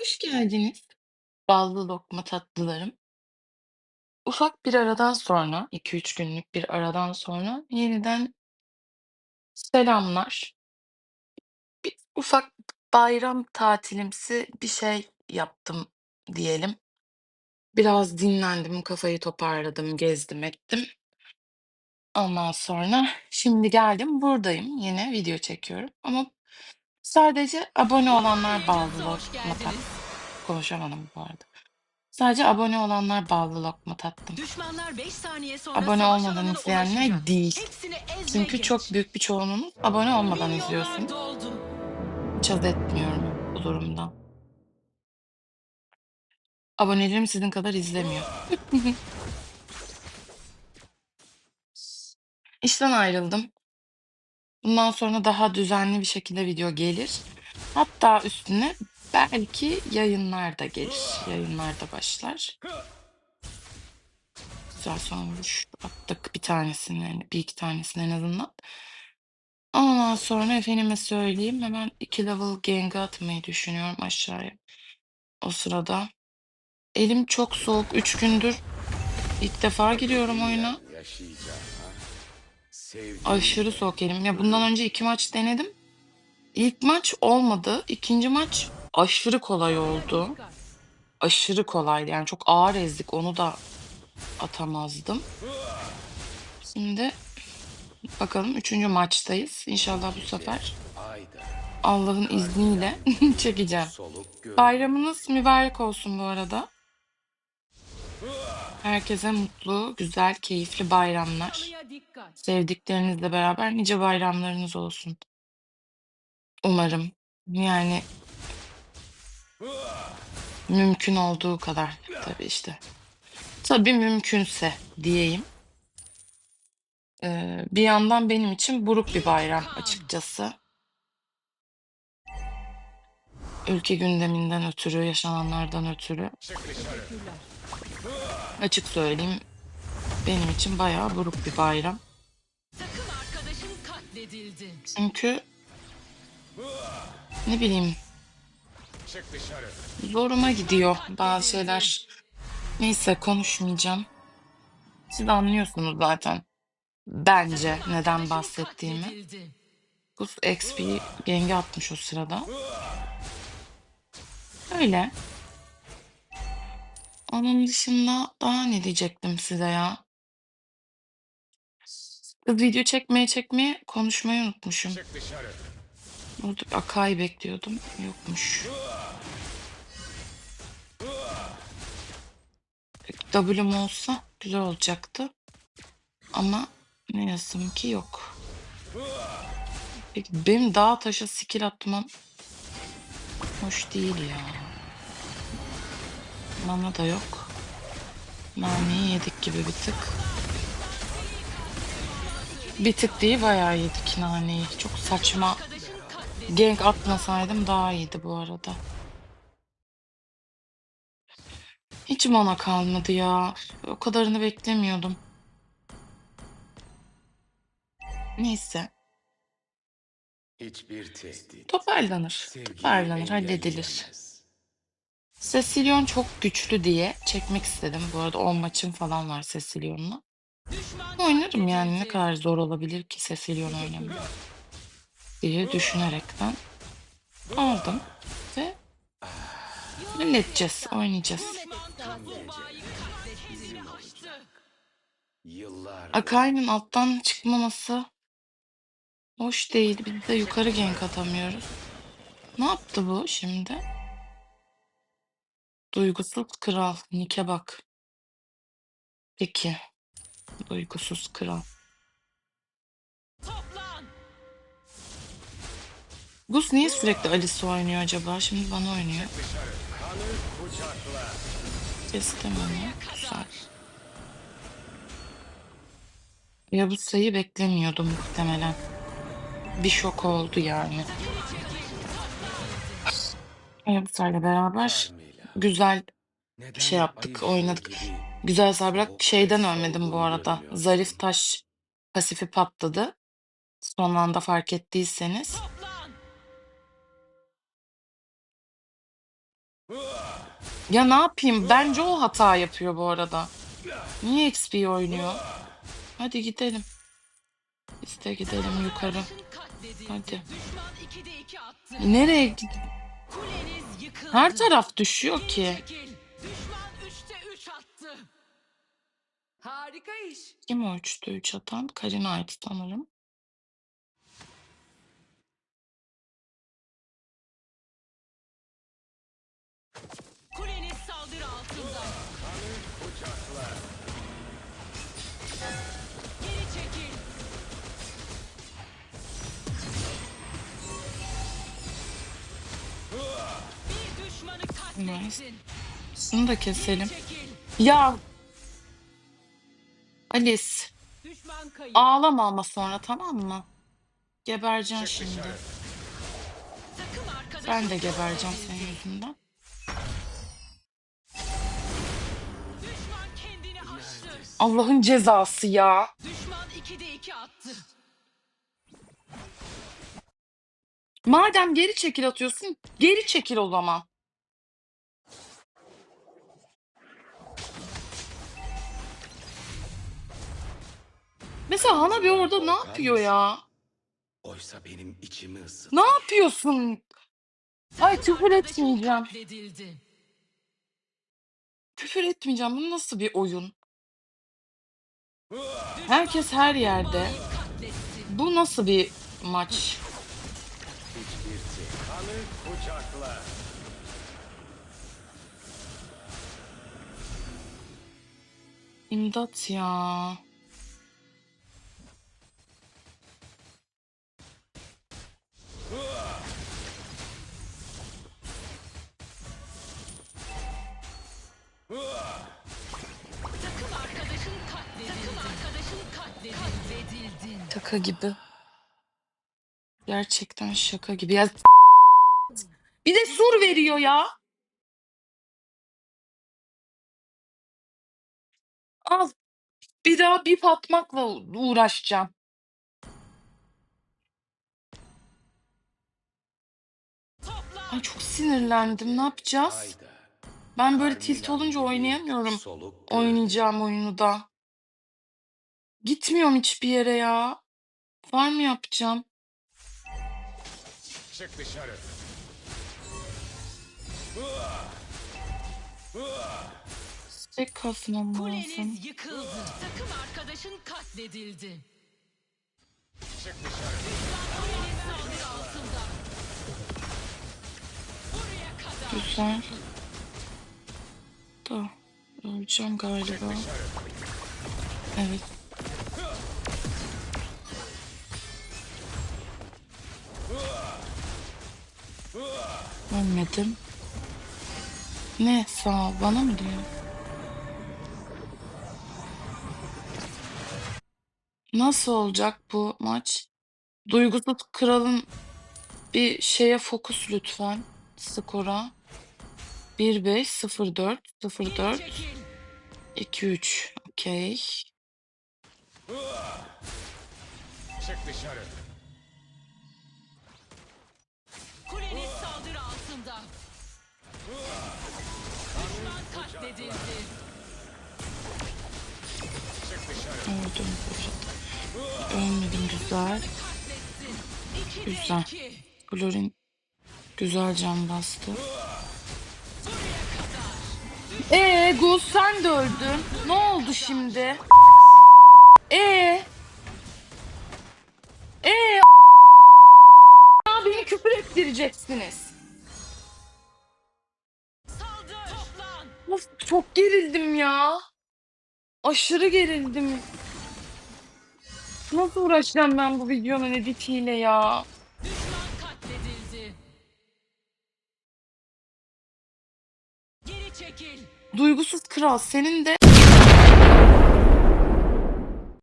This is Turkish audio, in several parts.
Hoş geldiniz, ballı lokma tatlılarım. Ufak bir aradan sonra, 2-3 günlük bir aradan sonra yeniden selamlar. Bir ufak bayram tatilimsi bir şey yaptım diyelim. Biraz dinlendim, kafayı toparladım, gezdim ettim. Ondan sonra şimdi geldim buradayım, yine video çekiyorum ama sadece abone olanlar hoş lokma tat geldiniz. konuşamadım bu arada. Sadece abone olanlar ballı lokma tattım. Düşmanlar 5 saniye sonra Abone savaş olmadan alanına ulaşacak. izleyenler değil. Hepsini ez ve Çünkü çok geç. büyük bir çoğunluğunuz abone olmadan Milyonlar izliyorsunuz. doldu. Etmiyorum bu durumdan. Abonelerim sizin kadar izlemiyor. İşten ayrıldım. Bundan sonra daha düzenli bir şekilde video gelir. Hatta üstüne belki yayınlar da gelir. Yayınlar da başlar. Güzel sonuç attık bir tanesini, bir iki tanesini en azından. Ondan sonra efendime söyleyeyim hemen 2 level gank atmayı düşünüyorum aşağıya. O sırada. Elim çok soğuk. 3 gündür ilk defa giriyorum oyuna. Aşırı soğuk elim. Ya bundan önce 2 maç denedim. İlk maç olmadı. İkinci maç aşırı kolay oldu. Aşırı kolaydı. Yani çok ağır ezdik. Onu da atamazdım. Şimdi bakalım 3. maçtayız. İnşallah bu sefer Allah'ın izniyle çekeceğim. Bayramınız mübarek olsun bu arada. Herkese mutlu, güzel, keyifli bayramlar. Sevdiklerinizle beraber nice bayramlarınız olsun. Umarım. Yani mümkün olduğu kadar tabii işte. Tabii mümkünse diyeyim. Ee, bir yandan benim için buruk bir bayram açıkçası. Ülke gündeminden ötürü, yaşananlardan ötürü. Açık söyleyeyim benim için bayağı buruk bir bayram. Takım arkadaşın katledildi. Çünkü ne bileyim zoruma gidiyor bazı şeyler. Neyse konuşmayacağım. Siz anlıyorsunuz zaten. Bence neden bahsettiğimi. Gus XP genge atmış o sırada. Öyle. Onun dışında daha ne diyecektim size ya? Video çekmeye çekmeye konuşmayı unutmuşum. Burada Akai bekliyordum. Yokmuş. W'm olsa güzel olacaktı. Ama ne yazım ki yok. Peki benim dağ taşa skill atmam hoş değil ya. Mana da yok. Naneyi yedik gibi bir tık. Bir tık değil bayağı yedik naneyi. Çok saçma. Gank atmasaydım daha iyiydi bu arada. Hiç mana kalmadı ya. O kadarını beklemiyordum. Neyse. Hiçbir tehdit Toparlanır. Toparlanır. Halledilir. Cecilion çok güçlü diye çekmek istedim. Bu arada 10 maçım falan var Cecilion'la. Düşman Oynarım yani ne kadar zor olabilir ki Cecilion oynamak diye düşünerekten aldım ve halledeceğiz, oynayacağız. Akai'nin alttan çıkmaması hoş değil. Biz de yukarı gank atamıyoruz. Ne yaptı bu şimdi? Duygusuz kral. Nick'e bak. Peki. Duygusuz kral. Toplan. Gus niye sürekli Alice oynuyor acaba? Şimdi bana oynuyor. Kestim onu. Güzel. Ya bu sayı beklemiyordum muhtemelen. Bir şok oldu yani. Hayabusa'yla beraber güzel şey yaptık, oynadık. Güzel sabrak şeyden ölmedim bu arada. Zarif taş pasifi patladı. Son anda fark ettiyseniz. Ya ne yapayım? Bence o hata yapıyor bu arada. Niye XP oynuyor? Hadi gidelim. Biz de gidelim yukarı. Hadi. Düşman 2'de 2 attı. Nereye. Her taraf düşüyor ki. Harika iş. Kim 3'te 3 atan? Karina'ydı sanırım. Kuleniz saldırı altında. Geri çekil. Bir düşmanı katlettin. Şunu da keselim. Çekil. Ya Alice ağlama ama sonra tamam mı? Gebereceksin şimdi. Ben de gebereceğim senin yüzünden. Düşman kendini aştı. Allah'ın cezası ya. Düşman 2'de 2 attı. Madem geri çekil atıyorsun, geri çekil o zaman. Mesela Hana bir orada ne yapıyor ya? Oysa benim içimi ısıt. Ne yapıyorsun? Ay küfür etmeyeceğim. katledildi. Küfür etmeyeceğim. Bu nasıl bir oyun? Herkes her yerde. Bu nasıl bir maç? Hiçbir. Kanı kucakla. İmdat ya. Takım arkadaşın katledildi. Takım arkadaşın katledildi. Katledildin. Şaka gibi. Gerçekten şaka gibi. Ya bir de sur veriyor ya. Al. Bir daha bip atmakla uğraşacağım. Ay çok sinirlendim. Ne yapacağız? Ben böyle tilt olunca oynayamıyorum. Oynayacağım oyunu da. Gitmiyorum hiçbir yere ya. Var mı yapacağım? Çık dışarı. Tek kasmam lazım. Kuleniz yıkıldı. Takım arkadaşın katledildi. Çık dışarı. Güzel. Da. Öleceğim galiba. Evet. Ölmedim. Ne sağ bana mı diyor? Nasıl olacak bu maç? Duygusuz kralın bir şeye fokus lütfen. Skora. 1-5, 0-4, Geri 0-4, çekil. 2-3. Okey. Çık dışarı. Kuleniz saldırı altında. Düşman katledildi. Çık dışarı. Öldüm bu arada. Ölmedim güzel. Güzel. iki. Güzel can bastı. Ee Gus sen de öldün. Ne oldu şimdi? Ee? Ee? Ya beni küfür ettireceksiniz. Of çok gerildim ya. Aşırı gerildim. Nasıl uğraşacağım ben bu videonun editiyle ya? Duygusuz kral senin de...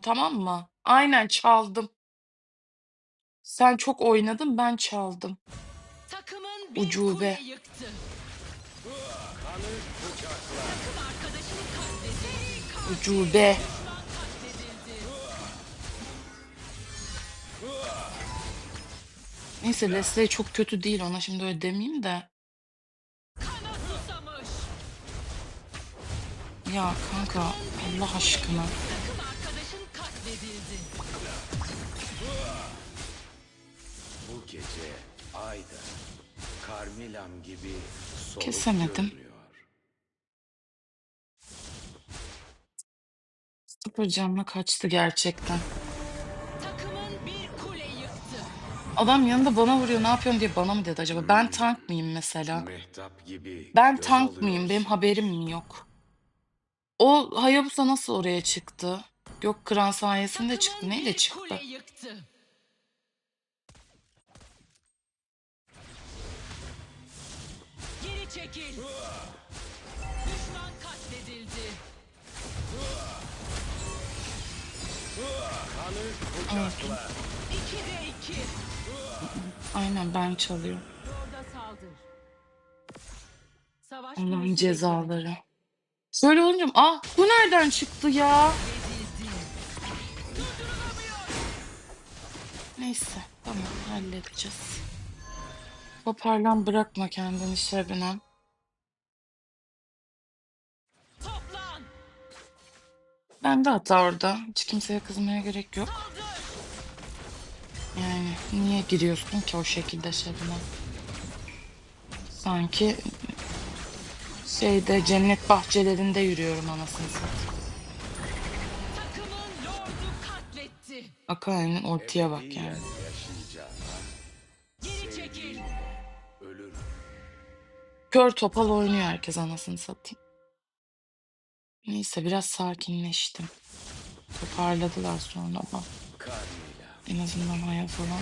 Tamam mı? Aynen çaldım. Sen çok oynadın ben çaldım. Takımın bir Ucube. kule yıktı. Kanı kucakla. Takım arkadaşını katledildi. Ucube. Düşman katledildi. Neyse Leslie çok kötü değil ona şimdi öyle demeyeyim de. Ya kanka Allah aşkına. Takım arkadaşın katledildi. Bu gece ayda Karmilam gibi soluk Kesemedim. görünüyor. Sıfır canla kaçtı gerçekten. Takımın bir kule yıktı. Adam yanında bana vuruyor ne yapıyorsun diye bana mı dedi acaba? Ben tank mıyım mesela? Mehtap gibi Ben göz tank mıyım? Benim haberim mi yok? O Hayabusa nasıl oraya çıktı? Gök Kıran sayesinde çıktı. Neyle çıktı? Geri çekil. Düşman katledildi. Kanı kucakla. İki de iki. Aynen ben çalıyorum. Orada saldır. Savaş Allah'ın kulesi cezaları. Şöyle olunca ah bu nereden çıktı ya? Neyse tamam halledeceğiz. Toparlan bırakma kendini Şebnem. Ben de hata orada. Hiç kimseye kızmaya gerek yok. Yani niye giriyorsun ki o şekilde Şebnem? Sanki şeyde cennet bahçelerinde yürüyorum anasını satayım. Takımın lordu katletti. Akai'nin ortaya bak yani. yaşayacağına Geri çekil. ölür. Kör topal oynuyor herkes anasını satayım. Neyse biraz sakinleştim. Toparladılar sonra ama en azından hayal falan.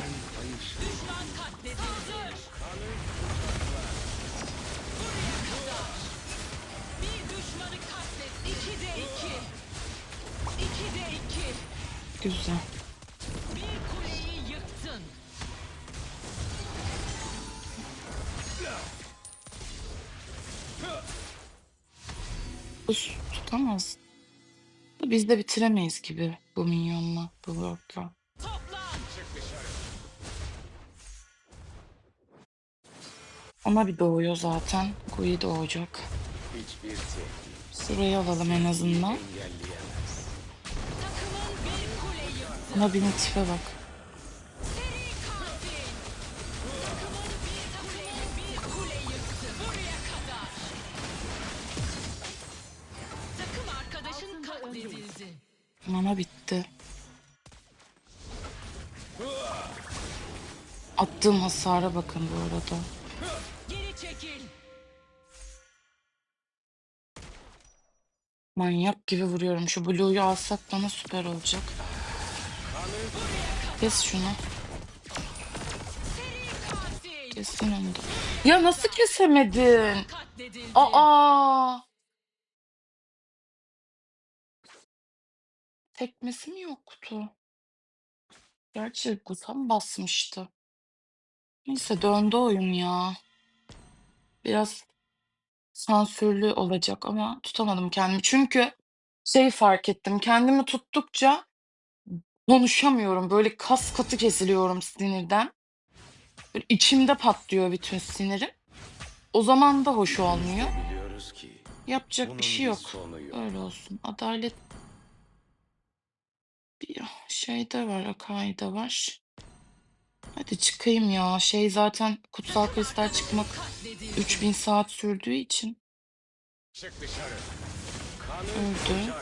Güzel. Bir kuleyi yıktın. Bu s- tutamaz. Biz de bitiremeyiz gibi bu minyonla, bu dışarı. Ona bir doğuyor zaten. Gui doğacak. Şurayı alalım en azından. Kadar. Takım arkadaşın katledildi. Mana bitti. Attığım hasara bakın bu arada. Manyak gibi vuruyorum. Şu Blue'yu alsak bana süper olacak. Kes şunu. Da. Ya nasıl kesemedin? Aa! Tekmesi mi yoktu? Gerçi Gutam basmıştı. Neyse döndü oyun ya. Biraz sansürlü olacak ama tutamadım kendimi. Çünkü şey fark ettim. Kendimi tuttukça konuşamıyorum. Böyle kas katı kesiliyorum sinirden. Böyle içimde patlıyor bütün sinirim. O zaman da hoş olmuyor. Yapacak bir şey yok. Öyle olsun. Adalet bir şeyde var, Akai'de var. Hadi çıkayım ya. Şey zaten kutsal kristal çıkmak Katledildi. 3000 saat sürdüğü için öldü.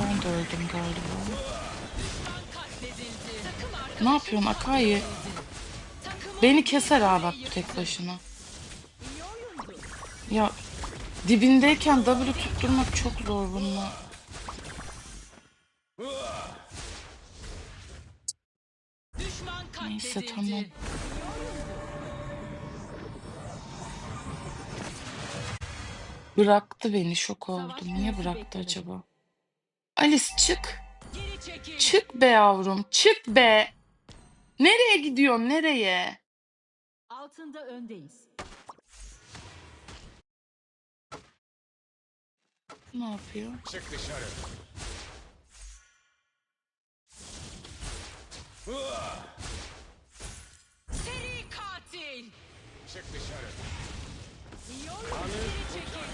Ben de öldüm galiba. Ne yapıyorsun Akai? Beni keser ha bak tek başına. Ya dibindeyken W tutturmak çok zor bununla. Neyse, tamam. Bıraktı beni şok oldum. Niye bıraktı acaba? Alice çık. Geri çekil. Çık be yavrum. Çık be. Nereye gidiyorsun? Nereye? Altında öndeyiz. Ne yapıyor? Çık dışarı. Seri katil. Çık dışarı. Kanı kucakla.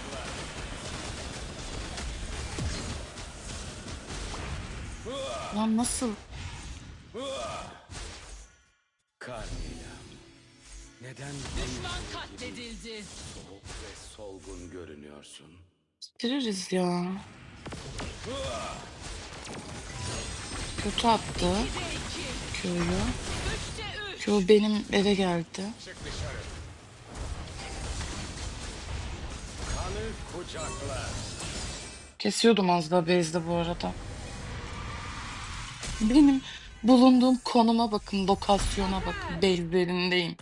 Lan nasıl? Carmilla. Neden Düşman katledildi. soğuk ve solgun görünüyorsun? Bitiririz ya. Kötü attı Q'yu. Q benim eve geldi. Kesiyordum az daha base'de bu arada. Benim bulunduğum konuma bakın, lokasyona bakın. Base'lerindeyim.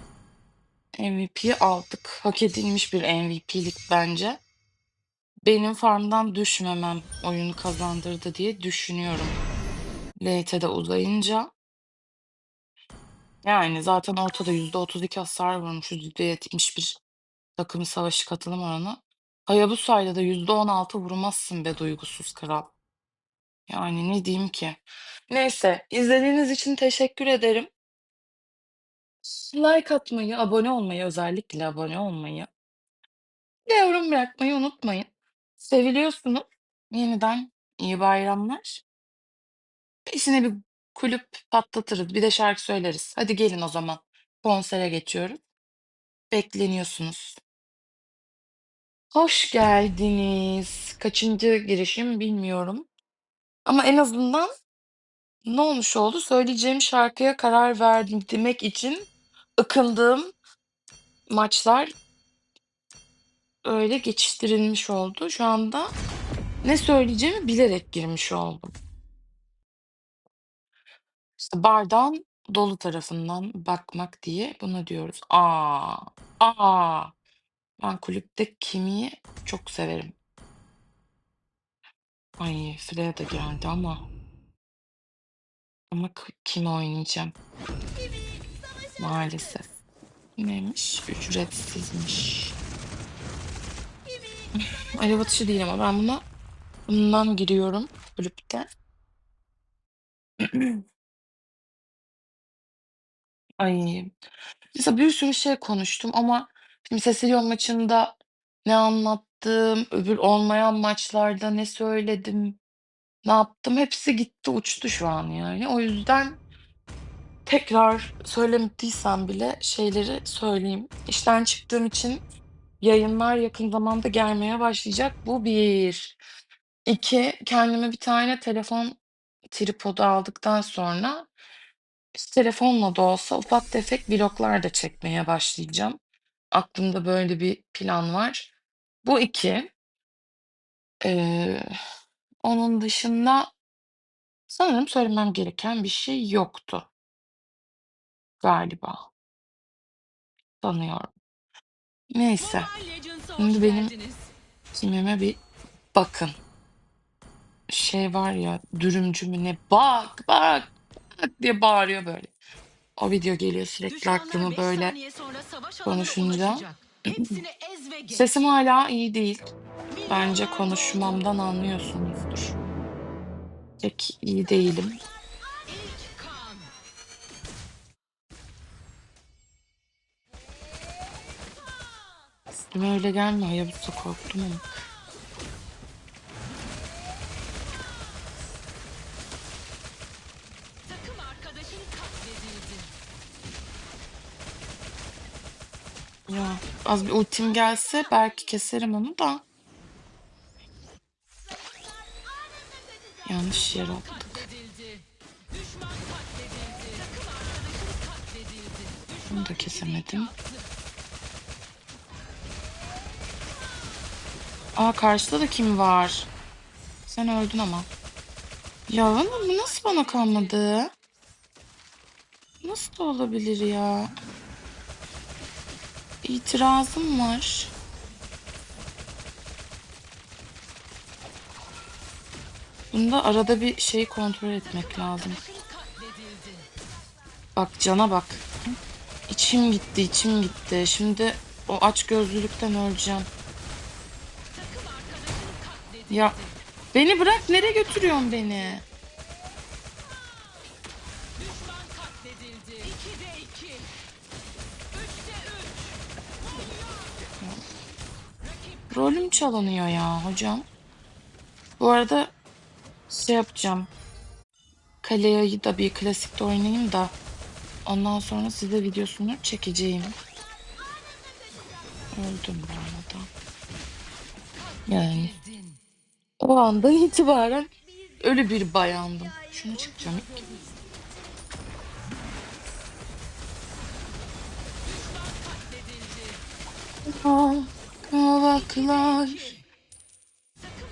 MVP'yi aldık. Hak edilmiş bir MVP'lik bence. Benim farmdan düşmemem oyunu kazandırdı diye düşünüyorum. Late'e de uzayınca. Yani zaten ortada %32 hasar vurmuşuz. %71 takım savaşı katılım oranı. Hayabusa'yla da %16 vurmazsın be duygusuz kral. Yani ne diyeyim ki? Neyse, izlediğiniz için teşekkür ederim. Like atmayı, abone olmayı, özellikle abone olmayı ve yorum bırakmayı unutmayın. Seviliyorsunuz. Yeniden iyi bayramlar. Peşine bir kulüp patlatırız. Bir de şarkı söyleriz. Hadi gelin o zaman. Konsere geçiyoruz. Bekleniyorsunuz. Hoş geldiniz. Kaçıncı girişim bilmiyorum. Ama en azından ne olmuş oldu? Söyleyeceğim şarkıya karar verdim demek için ıkındığım maçlar öyle geçiştirilmiş oldu. Şu anda ne söyleyeceğimi bilerek girmiş oldum. İşte bardağın dolu tarafından bakmak diye buna diyoruz. Aa, aa. Ben kulüpte kimi çok severim. Ay Freya da geldi ama ama kimi oynayacağım? Maalesef. Neymiş? Ücretsizmiş. Alev atışı değil ama ben buna bundan giriyorum kulüpte. Ay. Mesela bir sürü şey konuştum ama şimdi Cecilio maçında ne anlattım, öbür olmayan maçlarda ne söyledim, ne yaptım hepsi gitti uçtu şu an yani. O yüzden tekrar söylemediysem bile şeyleri söyleyeyim. İşten çıktığım için yayınlar yakın zamanda gelmeye başlayacak. Bu bir. İki, kendime bir tane telefon tripodu aldıktan sonra işte telefonla da olsa ufak tefek vloglar da çekmeye başlayacağım. Aklımda böyle bir plan var. Bu iki. Ee, onun dışında sanırım söylemem gereken bir şey yoktu galiba. Sanıyorum. Neyse. Mobile Legends'a hoş Şimdi benim geldiniz. kimime bir bakın. Şey var ya dürümcü mü ne bak bak bak diye bağırıyor böyle. O video geliyor sürekli Düşmanlar aklıma 5 böyle saniye sonra savaş alanına konuşunca. ulaşacak. Hepsini ez ve geç. Sesim hala iyi değil. Bence konuşmamdan anlıyorsunuzdur. Pek iyi değilim. İlk kan. Üstüme öyle gelme Hayabusa korktum ama. Ya az bir ultim gelse belki keserim onu da. Yanlış yere attık. Bunu da kesemedim. Aa karşıda da kim var? Sen öldün ama. Ya bana, bu nasıl bana kalmadı? Nasıl olabilir ya? İtirazım var. Bunda arada bir şey kontrol etmek lazım. Bak cana bak. İçim gitti, içim gitti. Şimdi o aç gözlülükten öleceğim. Ya beni bırak nereye götürüyorsun beni? Rolüm çalınıyor ya hocam. Bu arada şey yapacağım. Kalea'yı da bir klasikte oynayayım da ondan sonra size videosunu çekeceğim. Öldüm bu arada. Yani o andan itibaren ölü bir bayandım. Şunu çıkacağım ilk. Ah kavaklar.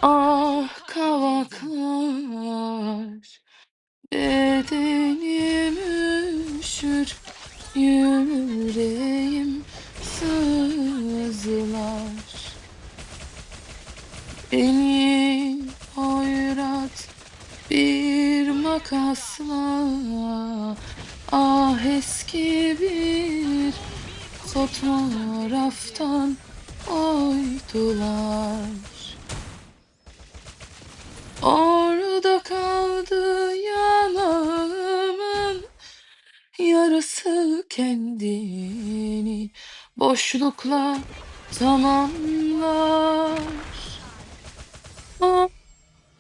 Ah kavaklar. Bedenim üşür Yüreğim sızlar Beni hoyrat bir makasla Ah eski bir fotoğraftan oydular. Orada kaldı yanağımın yarısı kendini boşlukla tamamlar. Ah,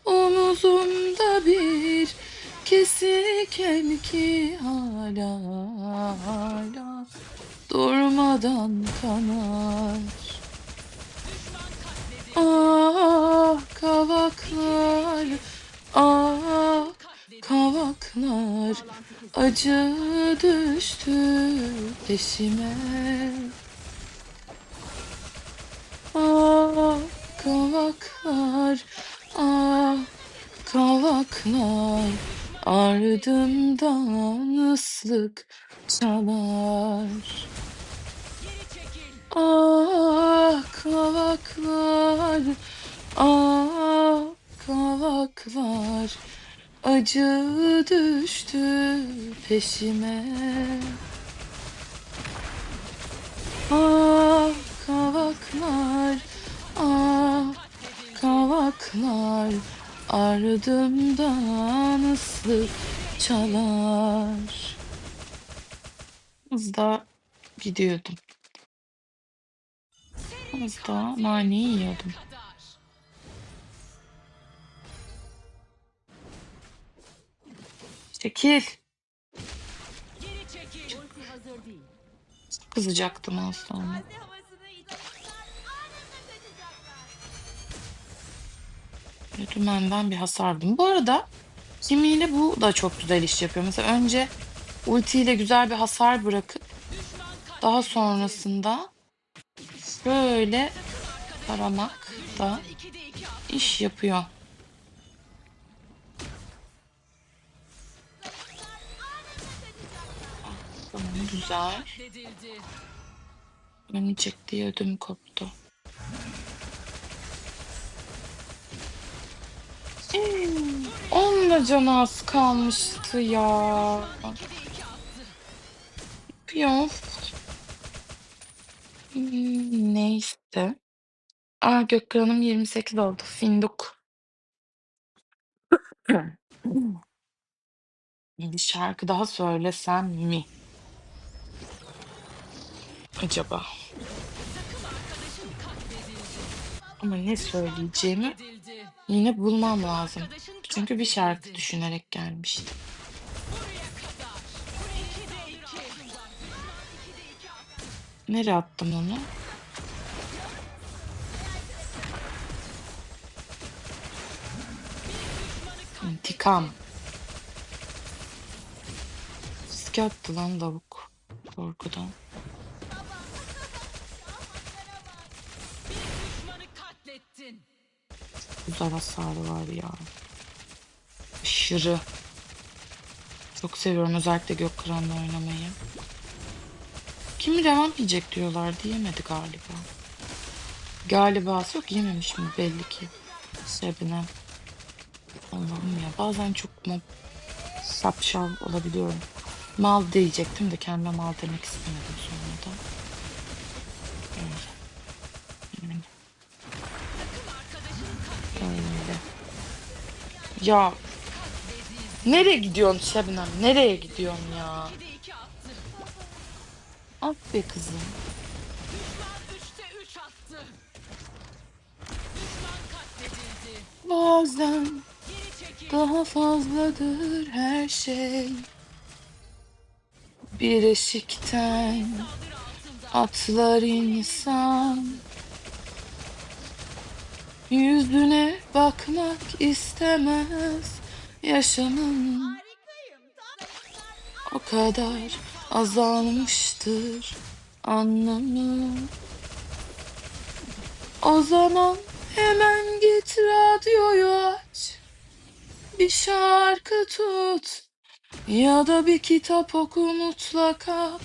Omuzumda bir kesiken ki hala hala durmadan kanar. Ah kavaklar, ah kavaklar, acı düştü peşime. Ah kavaklar, ah kavaklar, ardımdan ıslık çalar. Ah kavaklar, ah kavaklar, acı düştü peşime. Ah kavaklar, ah kavaklar, ardımdan ıslık çalar. Hızla gidiyordum. Daha naneyi yiyordum. Çekil. Kızacaktım. Böyle Dümenden bir hasardım. Bu arada kimiyle bu da çok güzel iş yapıyor. Mesela önce ultiyle güzel bir hasar bırakıp daha sonrasında şöyle taramak da iş yapıyor. Güzel. Ölmeyecek diye ödüm koptu. Hmm, Onun da canı az kalmıştı ya. İkide Piyof. Hmm, Neyse. Aa Gökhan'ım 28 oldu. Finduk. Bir şarkı daha söylesem mi? Acaba. Ama ne söyleyeceğimi yine bulmam lazım. Çünkü bir şarkı düşünerek gelmiştim. Nereye attım onu? İntikam. Riske attı lan lavuk. Korkudan. Güzel hasarı var ya. Aşırı. Çok seviyorum özellikle Gökkıran'la oynamayı. Kimi revan yiyecek diyorlar diyemedi galiba. Galiba yok yememiş mi belli ki. Sebine. Allah'ım ya bazen çok mu sapşal olabiliyorum. Mal diyecektim de kendime mal demek istemedim sonra da. Öyle. Yani Öyle. Ya nereye gidiyorsun Şebnem? Nereye gidiyorsun ya? At be kızım. Bazen daha fazladır her şey. Bir eşikten atlar insan. Yüzüne bakmak istemez yaşamın. O kadar azalmıştır anlamı. O zaman hemen git radyoyu aç. Bir şarkı tut ya da bir kitap oku mutlaka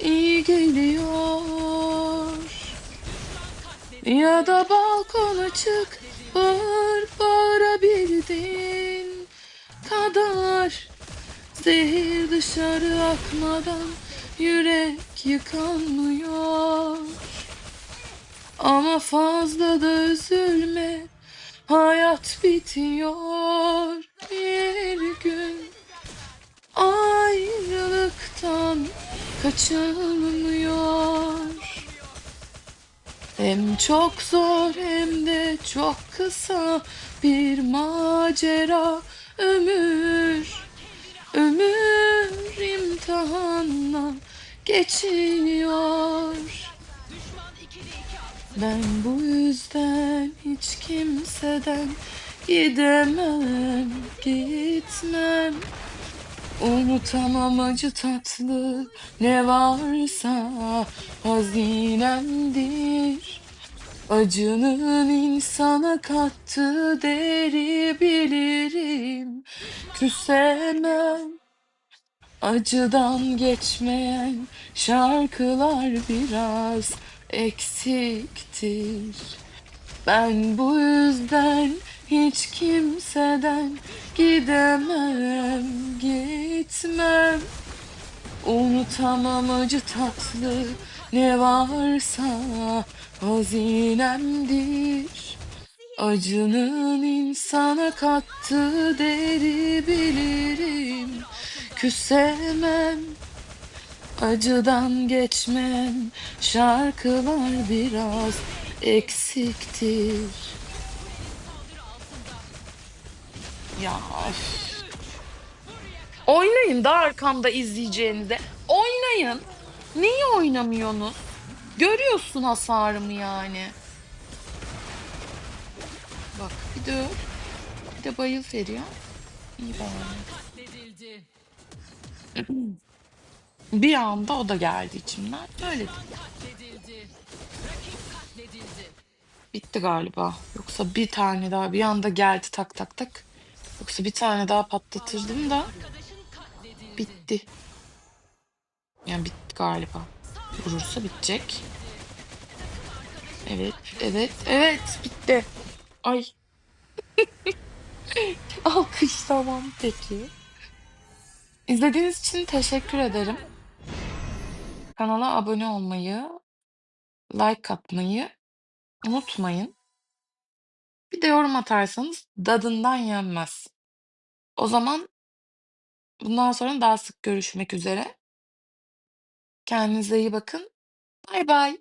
iyi geliyor. Ya da balkona çık bağır bağırabildiğin kadar Zehir dışarı akmadan yürek yıkanmıyor Ama fazla da üzülme hayat bitiyor. Bir gün Ayrılıktan kaçılmıyor hem çok zor hem de çok kısa bir macera. Ömür Ömür imtihanla attı. Ben bu yüzden hiç kimseden gidemem, gitmem. Unutamam acı tatlı ne varsa hazinemdir. Acının insana kattığı değeri bilirim. Küsemem Acıdan geçmeyen şarkılar biraz eksiktir. Ben bu yüzden hiç kimseden gidemem, gitmem. Unutamam acı tatlı ne varsa hazinemdir. Acının insana kattığı değeri bilirim. Küsemem, acıdan geçmem. Şarkılar biraz eksiktir. Ya üf. Oynayın da arkamda izleyeceğinize. Oynayın. Niye oynamıyorsunuz? Görüyorsun hasarımı yani. Bak bir de. Bir de bayıl veriyor. İyi bari. Bir anda o da geldi içimden. Katledildi. bitti galiba. Yoksa bir tane daha bir anda geldi tak tak tak. Yoksa bir tane daha patlatırdım da bitti. Yani bitti galiba. Vurursa bitecek. Evet, evet, evet bitti. Ay. Alkış tamam peki. İzlediğiniz için teşekkür ederim. Kanala abone olmayı, like atmayı unutmayın. Bir de yorum atarsanız dadından yenmez. O zaman bundan sonra daha sık görüşmek üzere. Kendinize iyi bakın. Bay bay.